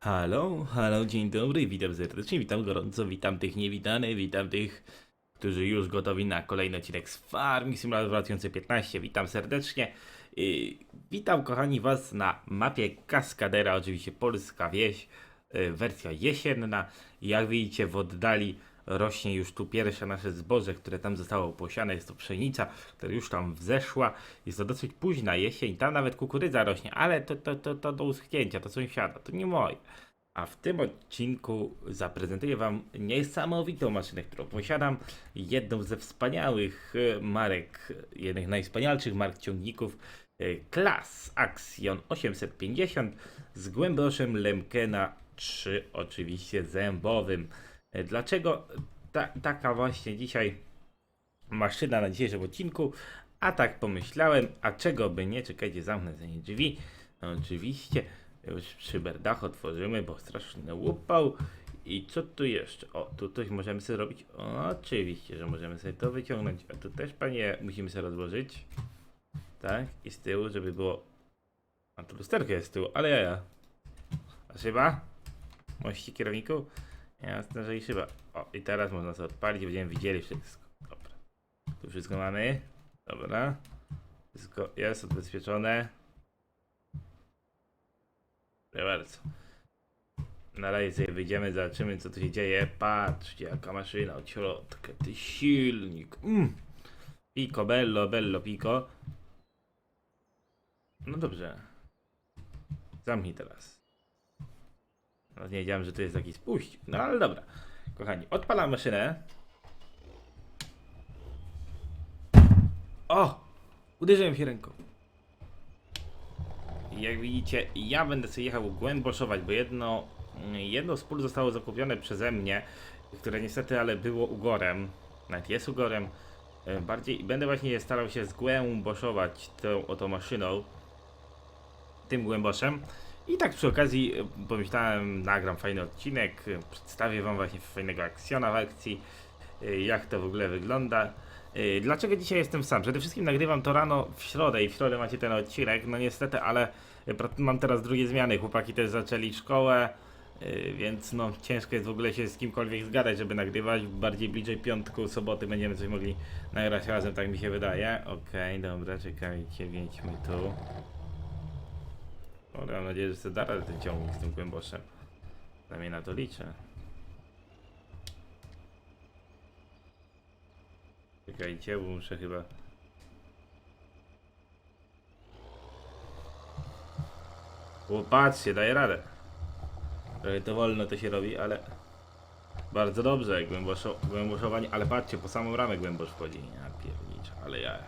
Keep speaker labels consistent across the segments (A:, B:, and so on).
A: Halo, halo, dzień dobry, witam serdecznie, witam gorąco, witam tych niewitanych, witam tych, którzy już gotowi na kolejny odcinek z Farming Simulator 2015, witam serdecznie. Yy, witam kochani was na mapie Kaskadera, oczywiście polska wieś, yy, wersja jesienna. Jak widzicie w oddali rośnie już tu pierwsze nasze zboże, które tam zostało posiane, jest to pszenica, która już tam wzeszła. Jest to dosyć późna jesień, tam nawet kukurydza rośnie, ale to, to, to, to do uschnięcia, to sąsiada, to nie moje. A w tym odcinku zaprezentuję Wam niesamowitą maszynę, którą posiadam. Jedną ze wspaniałych e, marek, jednych najwspanialszych mark ciągników e, klas Axion 850 z głęboszem Lemkena 3, oczywiście zębowym. E, Dlaczego ta, taka właśnie dzisiaj maszyna na dzisiejszym odcinku? A tak pomyślałem, a czego by nie? Czekajcie, zamknę za nie drzwi. No, oczywiście. Już szyberdach otworzymy, bo straszny upał. I co tu jeszcze? O, tu coś możemy sobie robić. O, oczywiście, że możemy sobie to wyciągnąć. A tu też, panie, musimy sobie rozłożyć. Tak, i z tyłu, żeby było... A tu lusterko jest z tyłu, ale ja, ja. A szyba? Mości kierowniku? Jasne, że i szyba. O, i teraz można sobie odpalić, będziemy widzieli wszystko. Dobra. Tu wszystko mamy. Dobra. Wszystko jest odbezpieczone. Proszę bardzo. Na razie sobie wyjdziemy, zobaczymy co tu się dzieje. Patrzcie, jaka maszyna od środka, ty silnik. Mm. Pico, bello, bello, pico. No dobrze. Zamknij teraz. Nie wiedziałem, że tu jest taki spuść. No ale dobra. Kochani, odpalam maszynę. O! Uderzyłem się ręką. Jak widzicie, ja będę sobie jechał głęboszować, bo jedno, jedno z pól zostało zakupione przeze mnie, które niestety ale było ugorem, nawet jest ugorem, e, bardziej będę właśnie starał się zgłęboszować tą oto maszyną, tym głęboszem. I tak przy okazji e, pomyślałem, nagram fajny odcinek, e, przedstawię wam właśnie fajnego akcjona w akcji, e, jak to w ogóle wygląda. Dlaczego dzisiaj jestem sam? Przede wszystkim nagrywam to rano w środę i w środę macie ten odcinek, no niestety, ale mam teraz drugie zmiany, chłopaki też zaczęli szkołę, więc no ciężko jest w ogóle się z kimkolwiek zgadać, żeby nagrywać, bardziej bliżej piątku, soboty będziemy coś mogli nagrać razem, tak mi się wydaje. Okej, dobra, czekajcie, wiedźmy tu. O, mam nadzieję, że sobie da radę ten ciągnik z tym głęboszem. Przynajmniej na to liczę. Czekajcie, bo muszę chyba... O, patrzcie, daje radę. Trochę to wolno to się robi, ale... Bardzo dobrze, głęboszo, głęboszowanie, ale patrzcie, po samą ramę głębosz wchodzi. Ja ale ja...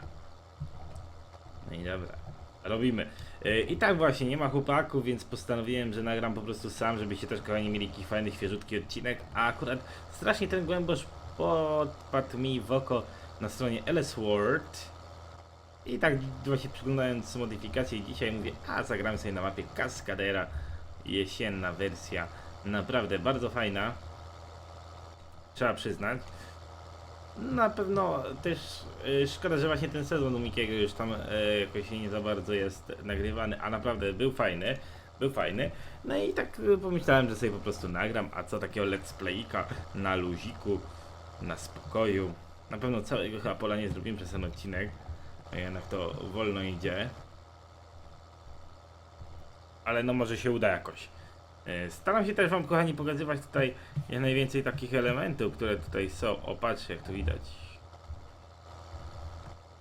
A: No i dobra. Robimy. Yy, I tak właśnie, nie ma chłopaków, więc postanowiłem, że nagram po prostu sam, żebyście też kochani mieli jakiś fajny, świeżutki odcinek. A akurat strasznie ten głębosz podpadł mi w oko na stronie LS World. I tak właśnie przyglądając modyfikacje dzisiaj mówię, a zagramy sobie na mapie Cascadera. Jesienna wersja. Naprawdę bardzo fajna. Trzeba przyznać. Na pewno też y, szkoda, że właśnie ten sezon u Mikiego już tam y, jakoś nie za bardzo jest nagrywany, a naprawdę był fajny. Był fajny. No i tak y, pomyślałem, że sobie po prostu nagram, a co takiego let's playika na luziku, na spokoju. Na pewno całego chyba pola nie zrobimy przez ten odcinek, a jednak to wolno idzie. Ale no może się uda jakoś. E, Staram się też wam kochani pokazywać tutaj jak najwięcej takich elementów, które tutaj są. O patrzcie jak tu widać.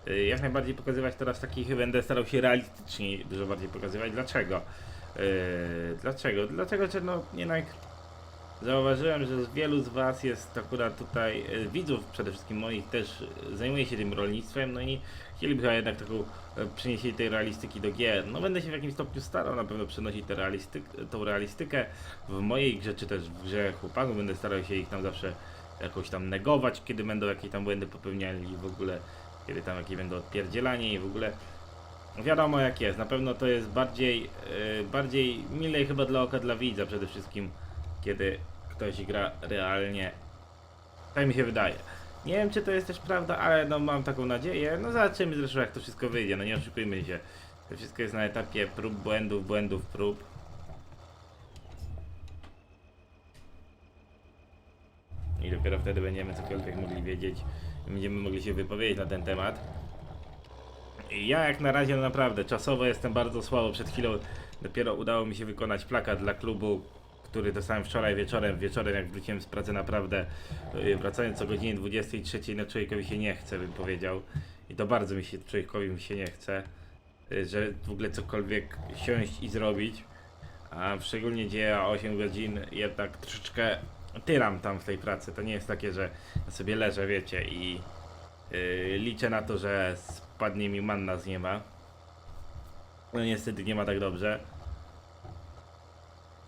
A: E, Jak najbardziej pokazywać teraz takich będę starał się realistycznie dużo bardziej pokazywać. Dlaczego? E, Dlaczego? Dlatego, że no jednak zauważyłem, że wielu z was jest akurat tutaj, e, widzów przede wszystkim moich też e, zajmuje się tym rolnictwem, no i chcieliby chyba jednak taką e, przeniesienie tej realistyki do gier. No będę się w jakimś stopniu starał na pewno przenosić tę realistyk, tą realistykę w mojej grze, czy też w grze chłopaków. Będę starał się ich tam zawsze jakoś tam negować, kiedy będą jakieś tam błędy popełniali i w ogóle, kiedy tam jakieś będą odpierdzielanie i w ogóle wiadomo jak jest. Na pewno to jest bardziej, bardziej milej chyba dla oka dla widza przede wszystkim, kiedy ktoś gra realnie. Tak mi się wydaje. Nie wiem, czy to jest też prawda, ale no mam taką nadzieję. No zobaczymy zresztą, jak to wszystko wyjdzie. No nie oszukujmy się. To wszystko jest na etapie prób, błędów, błędów, prób. I dopiero wtedy będziemy cokolwiek mogli wiedzieć. Będziemy mogli się wypowiedzieć na ten temat. I ja jak na razie no naprawdę czasowo jestem bardzo słabo. Przed chwilą dopiero udało mi się wykonać plakat dla klubu który dostałem wczoraj wieczorem. Wieczorem jak wróciłem z pracy naprawdę yy, wracając o godzinie 23 no człowiekowi się nie chce bym powiedział. I to bardzo mi się człowiekowi mi się nie chce, yy, że w ogóle cokolwiek siąść i zrobić. A szczególnie gdzie ja 8 godzin jednak troszeczkę tyram tam w tej pracy. To nie jest takie, że sobie leżę, wiecie, i yy, liczę na to, że spadnie mi manna z nieba. No niestety nie ma tak dobrze.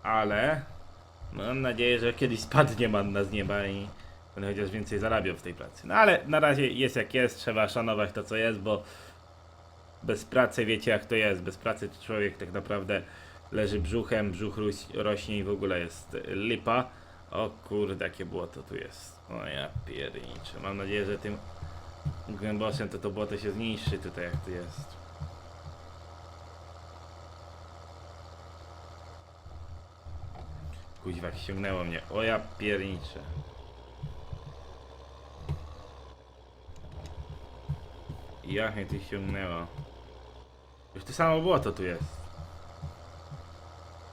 A: Ale mam nadzieję, że kiedyś spadnie manna z nieba i będę chociaż więcej zarabiał w tej pracy. No ale na razie jest jak jest, trzeba szanować to co jest, bo bez pracy wiecie jak to jest. Bez pracy to człowiek tak naprawdę leży brzuchem, brzuch roś- rośnie i w ogóle jest lipa. O kurde, jakie błoto tu jest. O ja pierniczę. Mam nadzieję, że tym głęboszem to to błoto się zniszczy tutaj jak tu jest. Kuźwa, ściągnęło mnie. O ja pierniczę. Mnie tu ściągnęło. Już to samo błoto tu jest.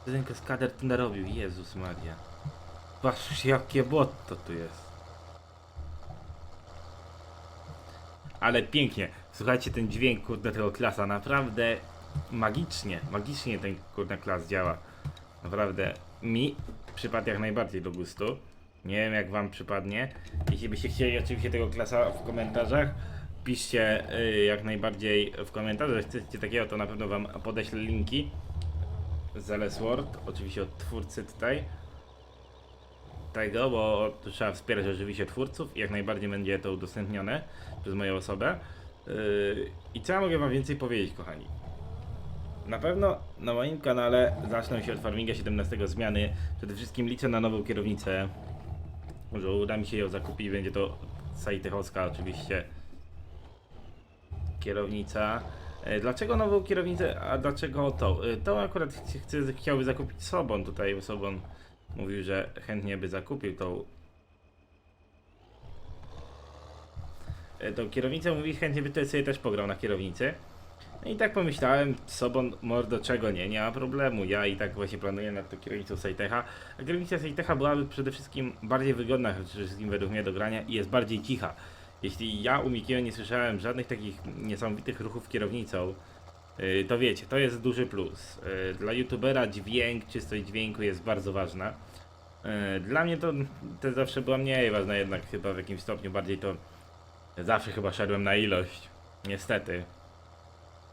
A: Ten kaskader tu narobił? Jezus Maria. Patrz jakie błoto tu jest. Ale pięknie. Słuchajcie, ten dźwięk kurde tego klasa naprawdę magicznie, magicznie ten kurde klas działa. Naprawdę mi przypadł jak najbardziej do gustu. Nie wiem jak wam przypadnie. Jeśli byście chcieli oczywiście tego klasa w komentarzach, piszcie y, jak najbardziej w komentarzach. Chcecie takiego, to na pewno wam podeślę linki. Word, oczywiście od twórcy tutaj tego, bo trzeba wspierać oczywiście twórców i jak najbardziej będzie to udostępnione przez moją osobę. Yy, I co ja mogę wam więcej powiedzieć, kochani? Na pewno na moim kanale zaczną się od Farminga 17 zmiany. Przede wszystkim liczę na nową kierownicę. Może uda mi się ją zakupić, będzie to Sajtechowska oczywiście kierownica. E, Dlaczego nową kierownicę, a dlaczego tą? E, Tą akurat ch- chcę, chciałby zakupić Sobon. Tutaj Sobon mówił, że chętnie by zakupił tą e, tą kierownicę. Mówi, chętnie by sobie też pograł na kierownicy. No i tak pomyślałem, Sobon, mordo, czego nie, nie ma problemu. Ja i tak właśnie planuję nad tą kierownicą Sejtecha. A kierownica Sejtecha byłaby przede wszystkim bardziej wygodna, przede wszystkim według mnie do grania i jest bardziej cicha. Jeśli ja u Mikiego nie słyszałem żadnych takich niesamowitych ruchów kierownicą, yy, to wiecie, to jest duży plus. Yy, Dla youtubera dźwięk, czystość dźwięku jest bardzo ważna. Yy, Dla mnie to, to zawsze była mniej ważna, jednak chyba w jakimś stopniu bardziej to zawsze chyba szedłem na ilość. Niestety.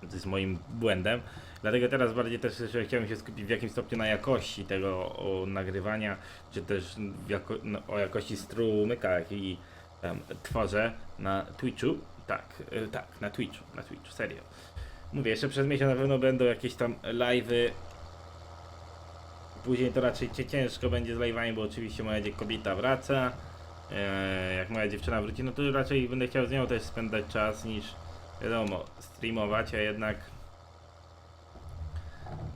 A: To jest moim błędem. Dlatego teraz bardziej też że chciałem się skupić w jakimś stopniu na jakości tego nagrywania, czy też jako, no, o jakości strumyka, jaki tam tworzę na Twitchu. Tak, y, tak, na Twitchu, na Twitchu, serio. Mówię, jeszcze przez miesiąc na pewno będą jakieś tam live'y. Później to raczej cię ciężko będzie z live'ami, bo oczywiście moja kobieta wraca. E, jak moja dziewczyna wróci, no to raczej będę chciał z nią też spędzać czas niż wiadomo, streamować, a jednak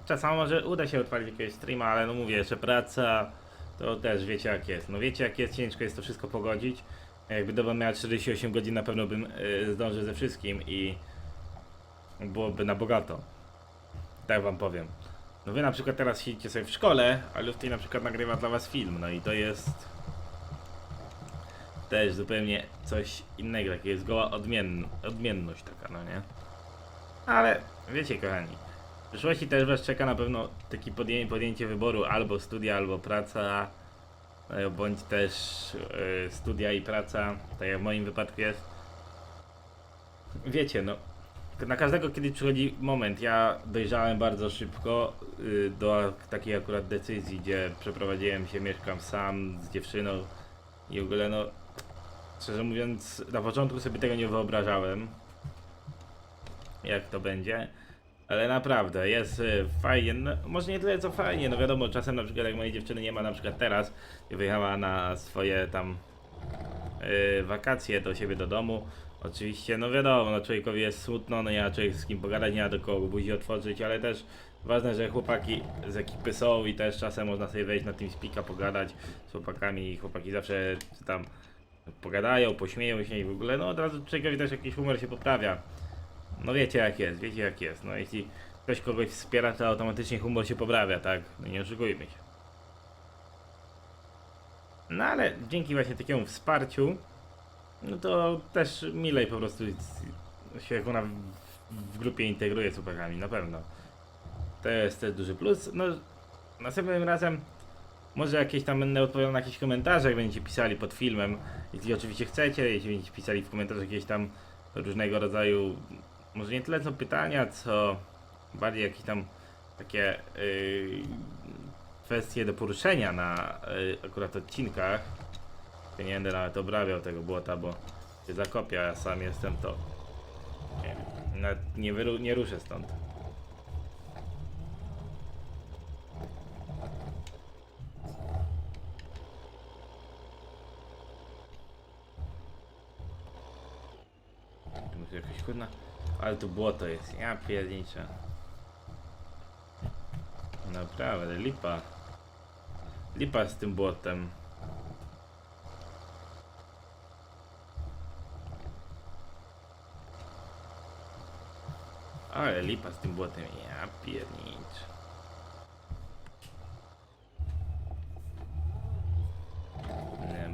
A: czasami może uda się odpalić jakiegoś streama, ale no mówię, jeszcze praca, to też wiecie jak jest. No wiecie jak jest, ciężko jest to wszystko pogodzić. Jakby doba miała 48 godzin, na pewno bym y, zdążył ze wszystkim i byłoby na bogato. Tak wam powiem. No wy na przykład teraz siedzicie sobie w szkole, a Lufty na przykład nagrywa dla was film, no i to jest też zupełnie coś innego, takie jest goła odmien odmienność taka, no nie? Ale wiecie kochani, w przyszłości też was czeka na pewno taki podję podjęcie wyboru albo studia, albo praca, e, bądź też e, studia i praca, tak jak w moim wypadku jest. Wiecie, no, na każdego kiedyś przychodzi moment. Ja dojrzałem bardzo szybko y, do takiej akurat decyzji, gdzie przeprowadziłem się, mieszkam sam z dziewczyną i w ogóle no Szczerze mówiąc, na początku sobie tego nie wyobrażałem, jak to będzie, ale naprawdę jest y, fajnie, no, może nie tyle co fajnie, no wiadomo, czasem na przykład jak mojej dziewczyny nie ma na przykład teraz, i wyjechała na swoje tam y, wakacje do siebie do domu, oczywiście, no wiadomo, no człowiekowi jest smutno, no nie ma człowiek z kim pogadać, nie ma do kogo buzi otworzyć, ale też Ważne, że chłopaki z ekipy są i też czasem można sobie wejść na tym spika, pogadać z chłopakami i chłopaki zawsze tam pogadają, pośmieją się i w ogóle, no od razu człowiekowi też jakiś humor się poprawia. No wiecie jak jest, wiecie jak jest. No jeśli ktoś kogoś wspiera, to automatycznie humor się poprawia, tak? No nie oszukujmy się. No ale dzięki właśnie takiemu wsparciu, no to też milej po prostu się ona w, w grupie integruje z chłopakami, na pewno. To jest też duży plus. No, następnym razem może jakieś tam będę odpowiadał na jakieś komentarze, jak będziecie pisali pod filmem. Jeśli oczywiście chcecie, jeśli będziecie pisali w komentarzach jakieś tam różnego rodzaju, może nie tyle co pytania, co bardziej jakieś tam takie yy, kwestie do poruszenia na yy, akurat odcinkach. Ja nie będę nawet obrabiał tego błota, bo się zakopia, ja sam jestem to. Nie, nie, nie ruszę stąd. Tu muszę jakoś kurna. Ale tu błoto jest, ja pierniczę. Naprawdę, lipa. Lipa z tym błotem. Ale lipa z tym błotem, ja pierniczę.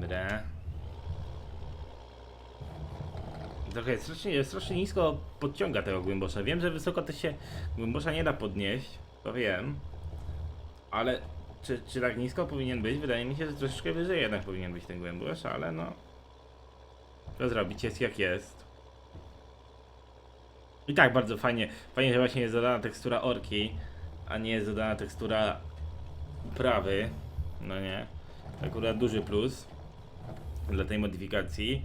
A: Dobra. Trochę strasznie, strasznie nisko podciąga tego głębosza. Wiem, że wysoko to się głębosza nie da podnieść, to wiem. Ale czy, czy tak nisko powinien być? Wydaje mi się, że troszeczkę wyżej jednak powinien być ten głębosz, ale no. To zrobić jest jak jest. I tak bardzo fajnie, fajnie, że właśnie jest dodana tekstura orki, a nie jest dodana tekstura prawy. No nie. Akurat duży plus dla tej modyfikacji.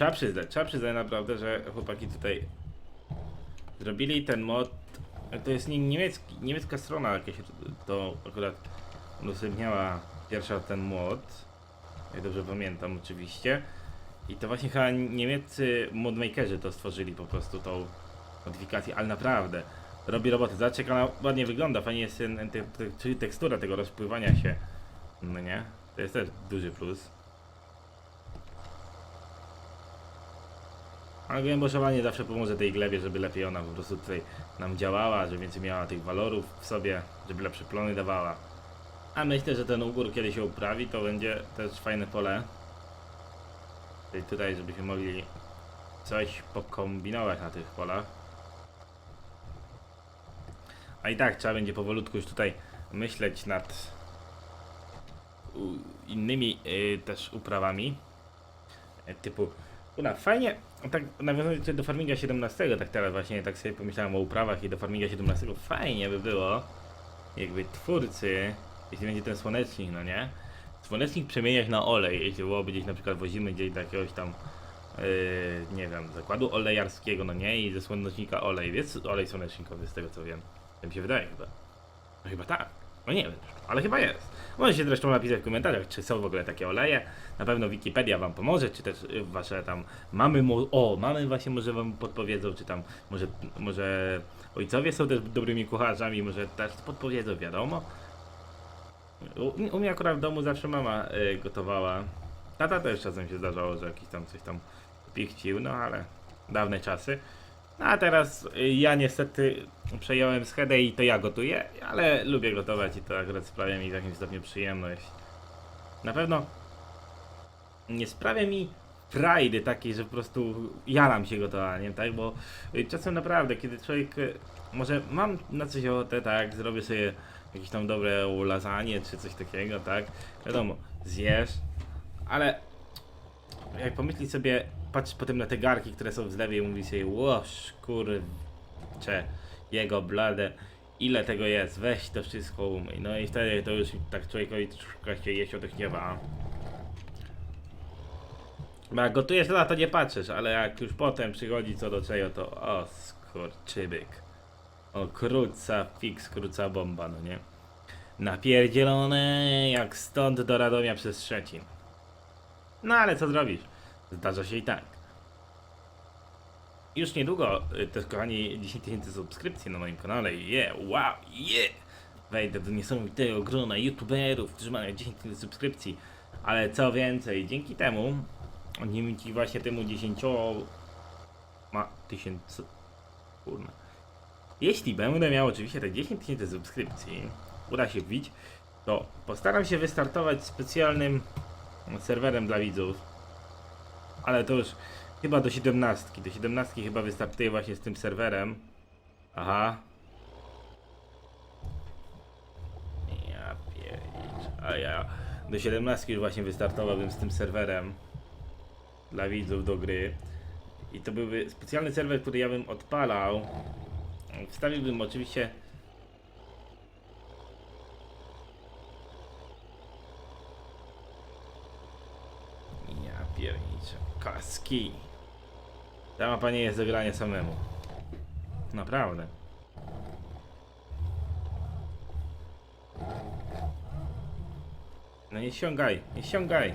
A: Trzeba przyznać, trzeba przyznać naprawdę, że chłopaki tutaj zrobili ten mod. To jest nie- niemiecki, niemiecka strona jakaś to akurat udostępniała pierwsza ten mod. Jak dobrze pamiętam oczywiście. I to właśnie chyba niemieccy modmakerzy to stworzyli po prostu tą modyfikację, ale naprawdę robi robotę. Zobaczcie jak ona ładnie wygląda, fajnie jest czyli tekstura tego rozpływania się. No nie? To jest też duży plus. Ale głęboszowanie zawsze pomoże tej glebie, żeby lepiej ona po prostu tutaj nam działała, żeby więcej miała tych walorów w sobie, żeby lepsze plony dawała. A myślę, że ten ugór kiedy się uprawi, to będzie też fajne pole. Czyli tutaj, żebyśmy mogli coś pokombinować na tych polach. A i tak trzeba będzie powolutku już tutaj myśleć nad u, innymi y, też uprawami. E, typu, una, fajnie, tak nawiązując do Farminga 17, tak teraz właśnie tak sobie pomyślałem o uprawach i do Farminga 17, fajnie by było, jakby twórcy, jeśli będzie ten słonecznik, no nie? Słonecznik przemieniać na olej, jeśli byłoby gdzieś na przykład wozimy gdzieś do jakiegoś tam yy, nie wiem, zakładu olejarskiego, no nie? I ze słonecznika olej, jest olej słonecznikowy z tego co wiem. Tak mi się wydaje chyba. No chyba tak. No nie wiem, ale chyba jest. Możecie zresztą napisać w komentarzach, czy są w ogóle takie oleje. Na pewno Wikipedia wam pomoże, czy też wasze tam mamy, o, mamy właśnie może wam podpowiedzą, czy tam może, może ojcowie są też dobrymi kucharzami, może też podpowiedzą, wiadomo. U, u mnie akurat w domu zawsze mama y, gotowała. Tata też czasem się zdarzało, że jakiś tam coś tam pichcił, no ale dawne czasy. A teraz y, ja niestety przejąłem schedę i to ja gotuję, ale lubię gotować i to akurat sprawia mi w jakimś stopniu przyjemność. Na pewno nie sprawia mi frajdy takiej, że po prostu jaram się gotowaniem, tak? Bo y, czasem naprawdę, kiedy człowiek y, może mam na coś ochotę, tak, zrobię sobie jakieś tam dobre lasagne czy coś takiego, tak? Wiadomo, zjesz, ale jak pomyśli sobie, patrz potem na te garki, które są w zlewie i mówi sobie, łoż, kurcze, jego blade, ile tego jest, weź to wszystko umyj. No i wtedy to już tak człowiekowi troszkę się jeść odechniewa. Bo jak gotujesz to na to nie patrzysz, ale jak już potem przychodzi co do czego, to o skurczybyk. O krótca fix, krótca bomba, no nie? Napierdzielone jak stąd do Radomia przez Szczecin. No ale co zrobisz? Zdarza się i tak. już niedługo, y, też kochani, 10 tysięcy subskrypcji na moim kanale. Yeah, wow, yeah! Wejdę do niesamowitego grona youtuberów, którzy mają 10 tysięcy subskrypcji. Ale co więcej, dzięki temu, dzięki właśnie temu 10 ma tysięcy. Kurna. Jeśli będę miał oczywiście te 10 tysięcy subskrypcji, uda się wbić, to postaram się wystartować specjalnym serwerem dla widzów. Ale to już chyba do 17. Do 17 chyba wystartuję właśnie z tym serwerem. Aha. Ja piernicz. A ja do 17 już właśnie wystartowałbym z tym serwerem dla widzów do gry. I to byłby specjalny serwer, który ja bym odpalał. Wstawiłbym oczywiście Ja pierniczę. Kaski. Ta mapa nie jest do grania samemu. Naprawdę. No nie ściągaj, nie ściągaj.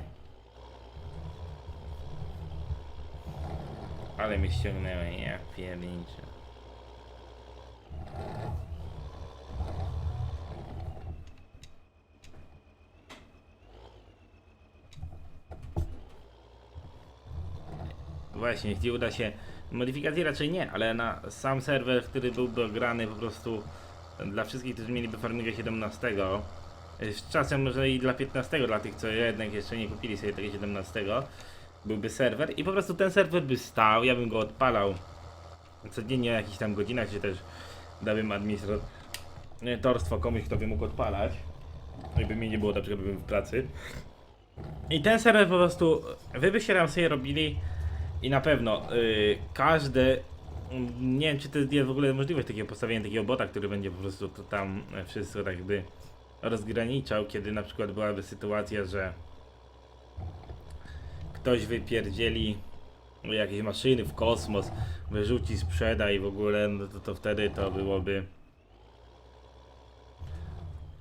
A: Ale mnie ściągnęły, ja pierniczę. Właśnie, jeśli uda się modyfikacji raczej nie, ale na sam serwer, który byłby grany po prostu dla wszystkich, którzy mieliby Farminga 17 y, z czasem może i dla 15, dla tych co jednak jeszcze nie kupili sobie tego 17 byłby serwer i po prostu ten serwer by stał, ja bym go odpalał codziennie o jakichś tam godzinach, czy też dałbym administratorstwo komuś, kto by mógł odpalać jakby mnie nie było, na przykład bym w pracy. I ten serwer po prostu wy byście tam sobie robili i na pewno y, każde. Nie wiem, czy to jest w ogóle możliwość takiego postawienia takiego bota, który będzie po prostu to tam e, wszystko tak jakby rozgraniczał, kiedy na przykład byłaby sytuacja, że ktoś wypierdzieli jakieś maszyny w kosmos, wyrzuci, sprzeda i w ogóle, no to, to wtedy to byłoby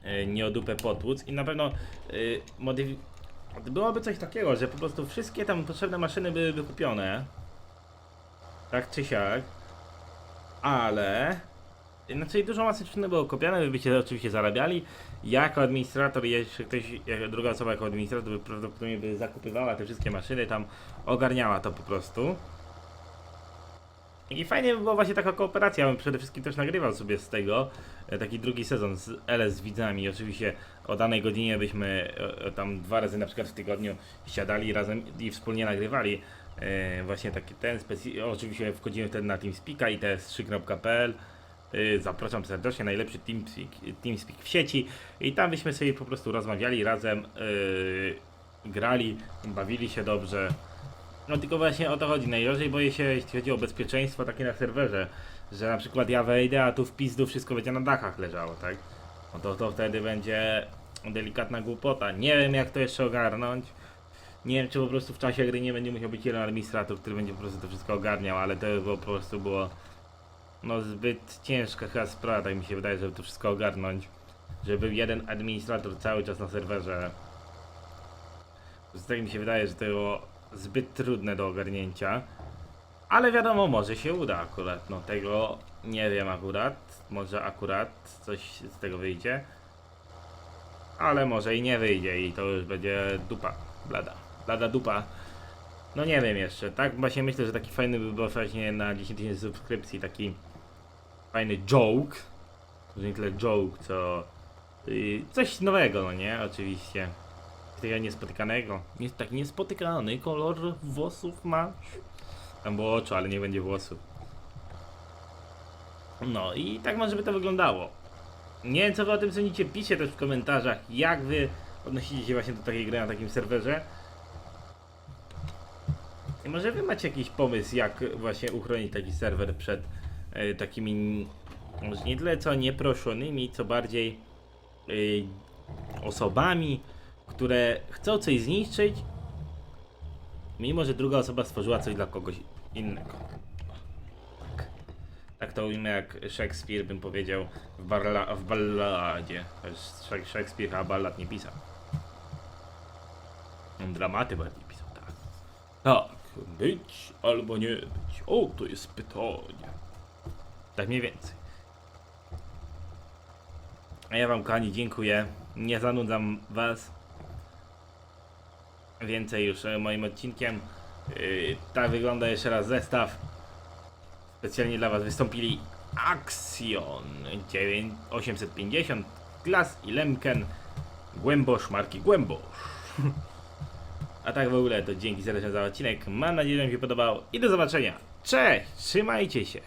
A: e, nie o dupę potłuc i na pewno y, byłoby coś takiego, że po prostu wszystkie tam potrzebne maszyny były wykupione. Tak czy siak. Ale. Znaczy dużo maszyny było kupione, wy byście oczywiście zarabiali. Jako administrator, jeszcze ktoś, jako druga osoba jako administrator by prawdopodobnie by zakupywała te wszystkie maszyny, tam ogarniała to po prostu. I fajnie by była właśnie taka kooperacja, ja bym przede wszystkim też nagrywał sobie z tego e, taki drugi sezon z LS z widzami. Oczywiście o danej godzinie byśmy e, e, tam dwa razy na przykład w tygodniu siadali razem i wspólnie nagrywali właśnie taki ten oczywiście wchodzimy wtedy na TeamSpeaka i ts3.pl e, Zapraszam serdecznie, najlepszy TeamSpeak, TeamSpeak w sieci i tam byśmy sobie po prostu rozmawiali razem, grali, bawili się dobrze. No tylko właśnie o to chodzi. Najgorzej boję się, jeśli chodzi o bezpieczeństwo takie na serwerze, że na przykład ja wejdę, a tu w pizdu wszystko będzie na dachach leżało, tak? No to, to wtedy będzie delikatna głupota. Nie wiem jak to jeszcze ogarnąć. Nie wiem czy po prostu w czasie gry nie będzie musiał być jeden administrator, który będzie po prostu to wszystko ogarniał, ale to po prostu było no zbyt ciężka chyba sprawa, tak mi się wydaje, żeby to wszystko ogarnąć. Żeby jeden administrator cały czas na serwerze. Po prostu Tak mi się wydaje, że to było zbyt trudne do ogarnięcia. Ale wiadomo, może się uda akurat. No tego nie wiem akurat. Może akurat coś z tego wyjdzie. Ale może i nie wyjdzie i to już będzie dupa. Blada. Blada dupa. No nie wiem jeszcze. Tak właśnie myślę, że taki fajny by był właśnie na 10 tysięcy subskrypcji. Taki fajny joke. Może nie tyle joke, co yy, coś nowego, no nie? Oczywiście. Takiego niespotykanego. Jest taki niespotykany kolor włosów masz. Tam było oczu, ale nie będzie włosów. No i tak może by to wyglądało. Nie wiem co wy o tym sądzicie, piszcie też w komentarzach, jak wy odnosicie się właśnie do takiej gry na takim serwerze. I może wy macie jakiś pomysł, jak właśnie uchronić taki serwer przed e, takimi, może nie tyle co nieproszonymi, co bardziej e, osobami, które chcą coś zniszczyć, mimo że druga osoba stworzyła coś dla kogoś innego. Tak, tak to ujmę jak Szekspir bym powiedział w, barla, w balladzie. Szekspir chyba ballad nie pisał. Dramaty bardziej pisał, tak. Tak. być albo nie być? O, to jest pytanie. Tak mniej więcej. A ja wam kochani dziękuję. Nie zanudzam was więcej już e, moim odcinkiem. Yy, tak wygląda jeszcze raz zestaw. Specjalnie dla was wystąpili Axion 9 850 Glass i Lemken Głębosz marki Głębosz. A tak w ogóle to dzięki serdecznie za odcinek. Mam nadzieję, że wam się podobał i do zobaczenia. Cześć! Trzymajcie się!